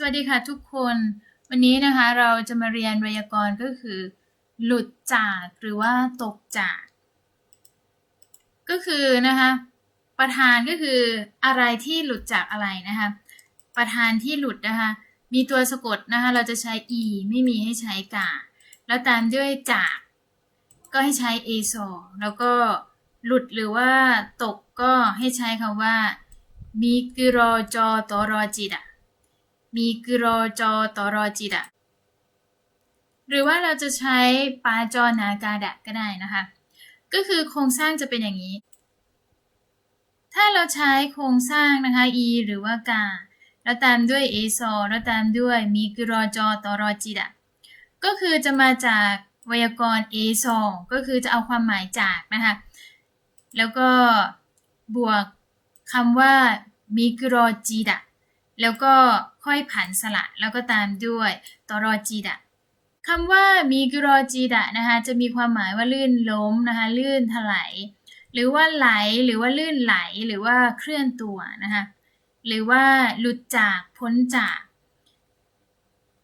สวัสดีค่ะทุกคน วันนี้นะคะเราจะมาเรียนไวยากรณ์ก็คือ หลุดจากหรือว่าตกจาก ก็คือนะคะประธานก็คืออะไรที่หลุดจากอะไรนะคะประธานที่หลุดนะคะมีตัวสะกดนะคะเราจะใช้ e ไม่มีให้ใช้กาแล้วตามด้วยจาก ก็ให้ใช้ a สองแล้วก็หลุดหรือว่าตกก็ให้ใช้คำว่ามีกรอจอตอรอจิดะมีกรอจ อตอรอจิดะหรือว่าเราจะใช้ปาจอนากาดะก็ได้นะคะ ก็คือโครงสร้างจะเป็นอย่างนี้ ถ้าเราใช้โครงสร้างนะคะ e หรือว่ากา แล้วตามด้วย a ซอแล้วตามด้วยมีกรอจอตอรอจิดะก็คือจะมาจากไวยากรณ์ a ซอก็คือจะเอาความหมายจากนะคะ แล้วก็บวกคำว่ามิกรอจีดะ แล้วก็ค่อยผันสละแล้วก็ตามด้วยตรอจีดะคำว่ามิกรอจีดะนะคะจะมีความหมายว่าลื่นล้มนะคะลื่นถลายหรือว่าไหลหรือว่าลื่นไหลหรือว่าเคลื่อนตัวนะคะหรือว่าหลุดจากพ้นจาก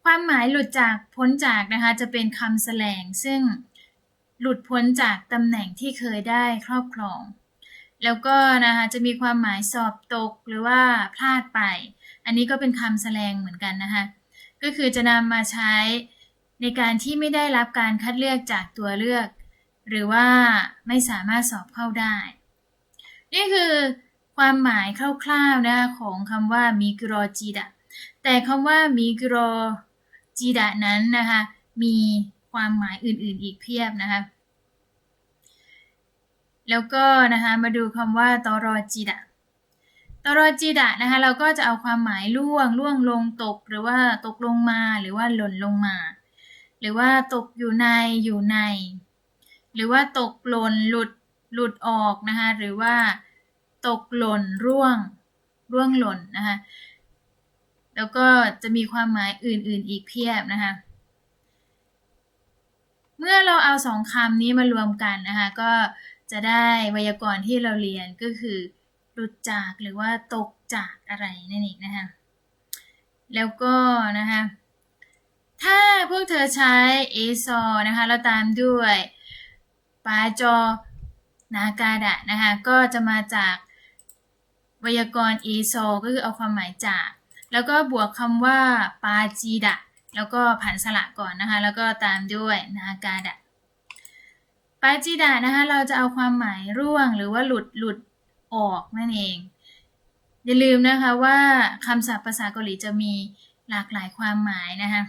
ความหมายหลุดจากพ้นจากนะคะจะเป็นคำแสลงซึ่งหลุดพ้นจากตำแหน่งที่เคยได้ครอบครอง แล้วก็นะคะจะมีความหมายสอบตกหรือว่าพลาดไป อันนี้ก็เป็นคำแสลงเหมือนกันนะคะ ก็คือจะนำมาใช้ในการที่ไม่ได้รับการคัดเลือกจากตัวเลือก หรือว่าไม่สามารถสอบเข้าได้ นี่คือความหมายคร่าวๆนะคะของคำว่ามิกรอจีดะแต่คำว่ามิกรอจีดะนั้นนะคะมีความหมายอื่นๆอีกเพียบนะคะ แล้วก็นะคะมาดูคำว่าตอรอจีดะตอรอจีดะนะคะเราก็จะเอาความหมายล่วงล่วงลงตกหรือว่าตกลงมาหรือว่าหล่นลงมา หรือว่าตกอยู่ในอยู่ใน หรือว่าตกหล่นหลุดหลุดออกนะคะหรือว่าตกหล่นร่วงร่วงหล่นนะคะแล้วก็จะมีความหมายอื่นๆอีกเพียบนะคะเมื่อเราเอาสองคำนี้มารวมกันนะคะก็ จะได้ไวยากรณ์ที่เราเรียนก็คือหลุดจากหรือว่าตกจากอะไรนั่นเองนะคะแล้วก็นะคะถ้าพวกเธอใช้เอซอนะคะแล้วตามด้วยปาจอนากาดะนะคะก็จะมาจากไวยากรณ์เอซอก็คือเอาความหมายจาก แล้วก็บวกคำว่าปาจีดะ แล้วก็ผันสระก่อนนะคะ แล้วก็ตามด้วยนากาดะ ปาจิดะนะคะเราจะเอาความหมายร่วงหรือว่าหลุดหลุดออกนั่นเอง อย่าลืมนะคะว่าคำศัพท์ภาษาเกาหลีจะมีหลากหลายความหมายนะคะ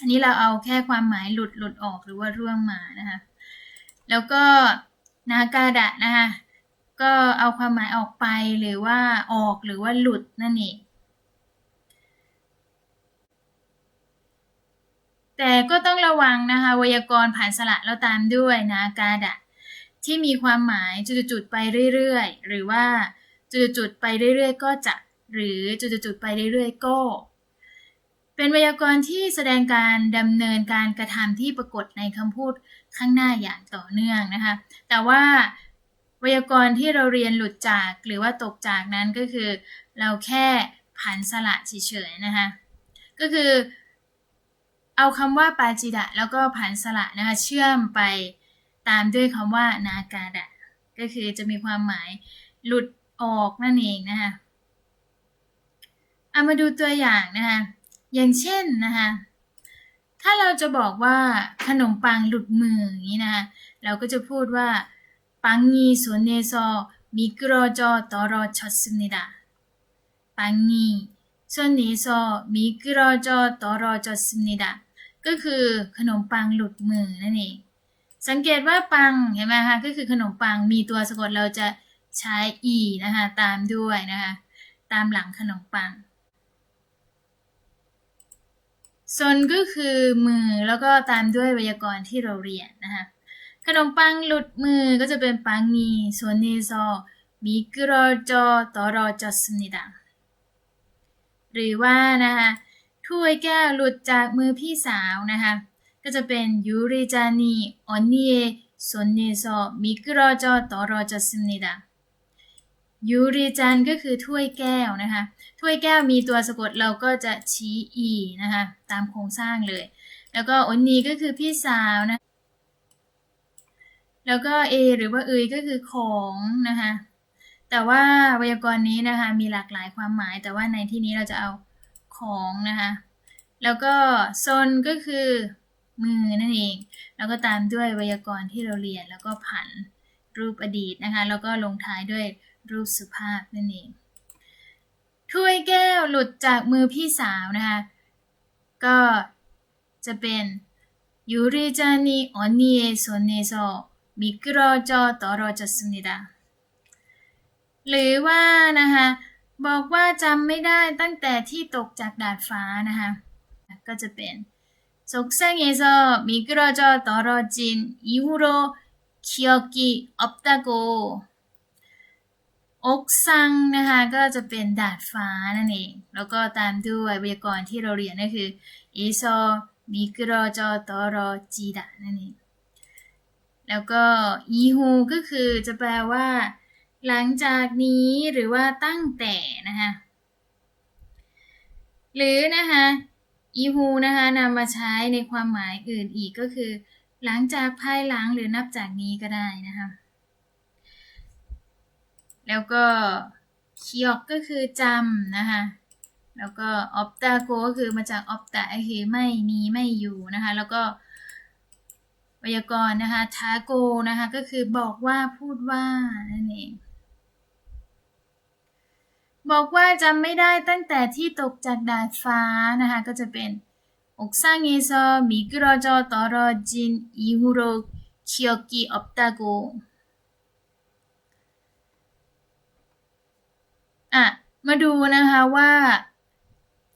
อันนี้เราเอาแค่ความหมายหลุดหลุดออกหรือว่าร่วงมานะคะแล้วก็นากาดะนะคะก็เอาความหมายออกไปหรือว่าออกหรือว่าหลุดนั่นเอง แต่ก็ต้องระวังนะคะไวยากรณ์ผ่านสระแล้วตามด้วยนากาดะที่มีความหมายจุดๆไปเรื่อยๆ หรือว่าจุดๆไปเรื่อยๆ ก็จะ หรือจุดๆไปเรื่อยๆ ก็ เป็นไวยากรณ์ที่แสดงการดำเนินการกระทำที่ปรากฏในคำพูดข้างหน้าอย่างต่อเนื่องนะคะ แต่ว่าไวยากรณ์ที่เราเรียนหลุดจากหรือว่าตกจากนั้นก็คือ เราแค่ผันสระเฉยๆนะคะ ก็คือ เอาคำว่าปาจิดะ แล้วก็ผันสระนะคะเชื่อมไปตามด้วยคำว่านากาดะ ก็คือจะมีความหมายหลุดออกนั่นเองนะคะเอามาดูตัวอย่างนะคะอย่างเช่นนะคะถ้าเราจะบอกว่าขนมปังหลุดมืออย่างนี้นะคะเราก็จะพูดว่าปังงีสวนเนโซมิกรอจอตอรอชอสึนิดาปังงีส่วนเนโซมิกรอจอตอรอชอสึนิดา ก็คือขนมปังหลุดมือนั่นเองสังเกตว่าปังเห็นไหมคะก็คือขนมปังมีตัวสะกดเราจะใช้ e นะคะตามด้วยนะคะตามหลังขนมปังซนก็คือมือแล้วก็ตามด้วยไวยากรณ์ที่เราเรียนนะคะขนมปังหลุดมือก็จะเป็นปังงีส่วนนี้ซอมิกรอจอตอรอจอสนิดาหรือว่านะคะ ถ้วยแก้วหลุดจากมือพี่สาวนะคะก็จะเป็นยูริจานีออนนีเอส่วนนซอมิกรอจอตอรอจอสนิดายูริจันก็คือถ้วยแก้วนะคะถ้วยแก้วมีตัวสะกดเราก็จะชี้อีนะคะตามโครงสร้างเลย แล้วก็อนนีก็คือพี่สาวนะแล้วก็เอหรือว่าเอยก็คือของนะคะแต่ว่าไวยากรณ์นี้นะคะมีหลากหลายความหมาย แต่ว่าในที่นี้เราจะเอา ของนะคะ แล้วก็ซนก็คือมือนั่นเอง แล้วก็ตามด้วยไวยากรณ์ที่เราเรียน แล้วก็ผันรูปอดีตนะคะ แล้วก็ลงท้ายด้วยรูปสุภาพนั่นเอง ถ้วยแก้วหลุดจากมือพี่สาวนะคะ ก็จะเป็นยูริจานิออนนีเอโซเนโซมิกรอจอตอรอจัสมิดาหรือว่านะคะ บอกว่าจำไม่ได้ตั้งแต่ที่ตกจากดาดฟ้านะคะ ก็จะเป็น속상에서 미끄러져 떨어진 이후로 기억이 없다고 อกซังนะคะก็จะเป็นดาดฟ้านั่นเอง แล้วก็ตามด้วยไวยากรณ์ที่เราเรียนก็คือเอโซมิกรอจอตอรอจีดะนั่นเอง แล้วก็อีฮูก็คือจะแปลว่า หลังจากนี้หรือว่าตั้งแต่นะคะหรือนะคะอีฮูนะคะนำมาใช้ในความหมายอื่นอีกก็คือ หลังจากภายหลังหรือนับจากนี้ก็ได้นะคะแล้วก็คียอกก็คือจำนะคะแล้วก็ออปตาโกก็คือมาจากออปตาคือไม่มีไม่อยู่นะคะแล้วก็ไวยากรณ์นะคะทาโกนะคะก็คือบอกว่าพูดว่านั่นเอง บอกว่าจำไม่ได้ตั้งแต่ที่ตกจากดาดฟ้านะคะก็จะเป็นอกซางเอซอมิกรจอตอรอจินอีฮูโรคิโอกิออบตาโกอะมาดูนะคะว่า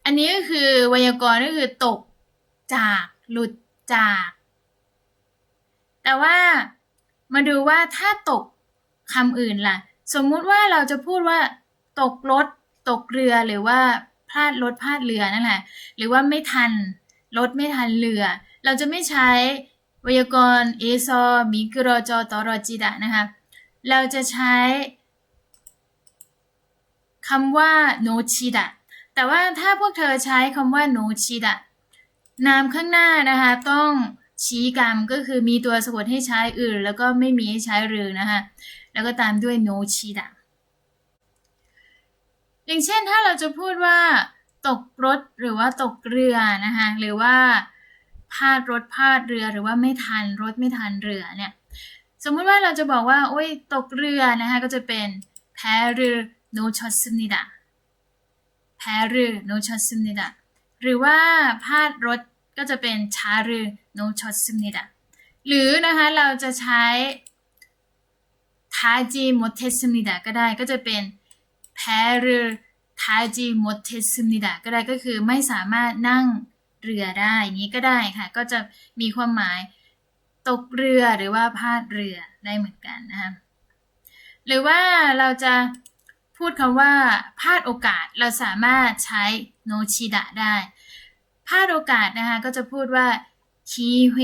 อันนี้ก็คือไวยากรณ์ก็คือตกจากหลุดจาก แต่ว่ามาดูว่าถ้าตกคำอื่นล่ะ สมมุติว่าเราจะพูดว่า ตกรถตกเรือหรือว่าพลาดรถพลาดเรือนั่นแหละ หรือว่าไม่ทันรถไม่ทันเรือ เราจะไม่ใช้ไวยากรณ์เอซอมิกรจอตรอจิดะนะคะ เราจะใช้คำว่าโนชิดะแต่ว่าถ้าพวกเธอใช้คำว่าโนชิดะนามข้างหน้านะคะ ต้องชี้กรรมก็คือมีตัวสะกดให้ใช้อื่น แล้วก็ไม่มีให้ใช้รือนะคะ แล้วก็ตามด้วยโนชิดะ อย่างเช่นถ้าเราจะพูดว่า ตกรถหรือว่าตกเรือนะคะหรือว่าพลาดรถพลาดเรือหรือว่าไม่ทันรถไม่ทันเรือเนี่ยสมมุติว่าเราจะบอกว่าโอ้ยตกเรือนะคะก็จะเป็นแพรือโนชอซึนิดะแพรือโนชอซึนิดะหรือว่าพลาดรถก็จะเป็นชารือโนชอซึนิดะหรือนะคะเราจะใช้ทาจีมดเทสมิดะก็ได้ก็จะเป็น แพ้รือทาจิมดเทซึมนิดะก็ได้ก็คือไม่สามารถนั่งเรือได้นี้ก็ได้ค่ะ ก็จะมีความหมายตกเรือหรือว่าพาดเรือได้เหมือนกันนะคะหรือว่าเราจะพูดคำว่าพลาดโอกาสเราสามารถใช้โนชิดะได้พลาดโอกาสนะคะก็จะพูดว่าคีเฮ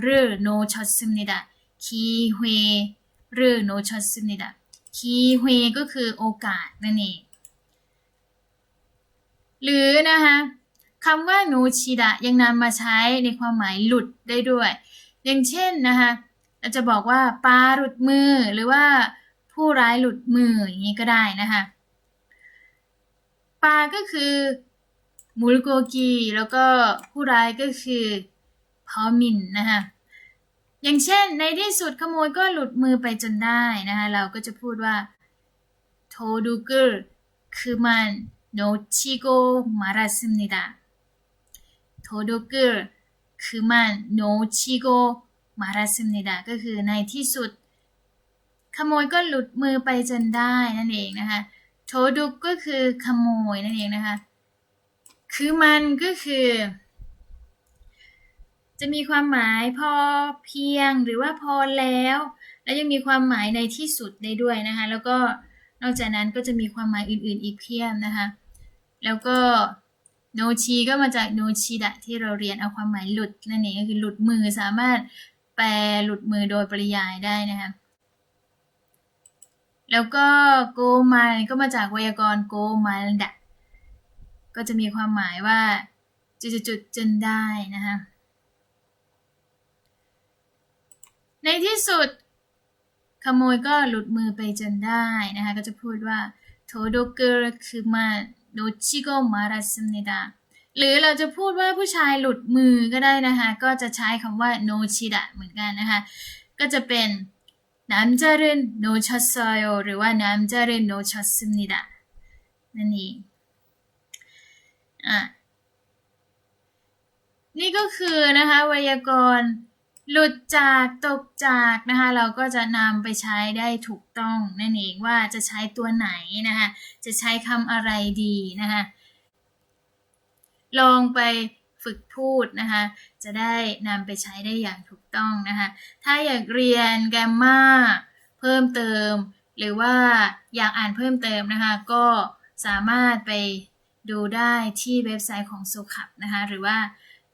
หรือโนชอตซึมนิดะคีเฮหรือโนชอตซึมนิดะ คีเฮก็คือโอกาสนั่นเองหรือนะคะคำว่าโนชิดะยังนำมาใช้ในความหมายหลุดได้ด้วย อย่างเช่นนะคะเราจะบอกว่าปลาหลุดมือหรือว่าผู้ร้ายหลุดมืออย่างนี้ก็ได้นะคะปลาก็คือมูลโกกีแล้วก็ผู้ร้ายก็คือพอมินนะคะ อย่างเช่น ในที่สุดขโมยก็หลุดมือไปจนได้นะคะ เราก็จะพูดว่าโทดูเกลคือมันโนชิโกมาราซึมนิดาโทดูเกลคือมันโนชิโกมาราซึมนิดาก็คือในที่สุด ขโมยก็หลุดมือไปจนได้นั่นเองนะคะโทดุกก็คือขโมยนั่นเองนะคะ คือมันก็คือ จะมีความหมายพอเพียงหรือว่าพอแล้ว และยังมีความหมายในที่สุดได้ด้วยนะคะ แล้วก็นอกจากนั้นก็จะมีความหมายอื่น ๆ อีกเพียบนะคะ แล้วก็โนชีก็มาจากโนชิดะที่เราเรียนเอาความหมายหลุดนั่นเองก็คือหลุดมือสามารถแปลหลุดมือโดยปริยายได้นะคะแล้วก็โกมันก็มาจากไวยากรณ์โกมันดะก็จะมีความหมายว่าจุดๆๆจนได้นะคะ ในที่สุด ขโมยก็หลุดมือไปจนได้นะคะก็จะพูดว่าโทโดเกอร์คือมาโนชิโกมาราซึนิดาหรือเราจะพูดว่าผู้ชายหลุดมือก็ได้นะคะ ก็จะใช้คำว่าโนชิดะเหมือนกันนะคะ ก็จะเป็นน้ำจารินโนชัสซอยหรือว่าน้ำจารินโนชัสนิดานั่นเองอะนี่ก็คือนะคะไวยากรณ์ หลุดจากตกจากนะคะเราก็จะนำไปใช้ได้ถูกต้องนั่นเองว่าจะใช้ตัวไหนนะคะจะใช้คำอะไรดีนะคะลองไปฝึกพูดนะคะจะได้นำไปใช้ได้อย่างถูกต้องนะคะถ้าอยากเรียนแกรมมาเพิ่มเติม หรือว่าอยากอ่านเพิ่มเติมนะคะก็สามารถไปดูได้ที่เว็บไซต์ของ s o c a p นะคะหรือว่า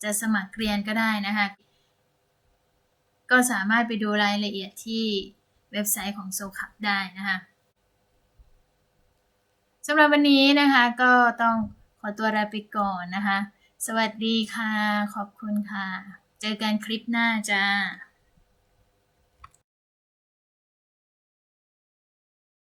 จะสมัครเรียนก็ได้นะคะ ก็สามารถไปดูรายละเอียดที่เว็บไซต์ของโซคับได้นะคะสำหรับวันนี้นะคะก็ต้องขอตัวลาไปก่อนนะคะ สวัสดีค่ะ ขอบคุณค่ะ เจอกันคลิปหน้าจ้า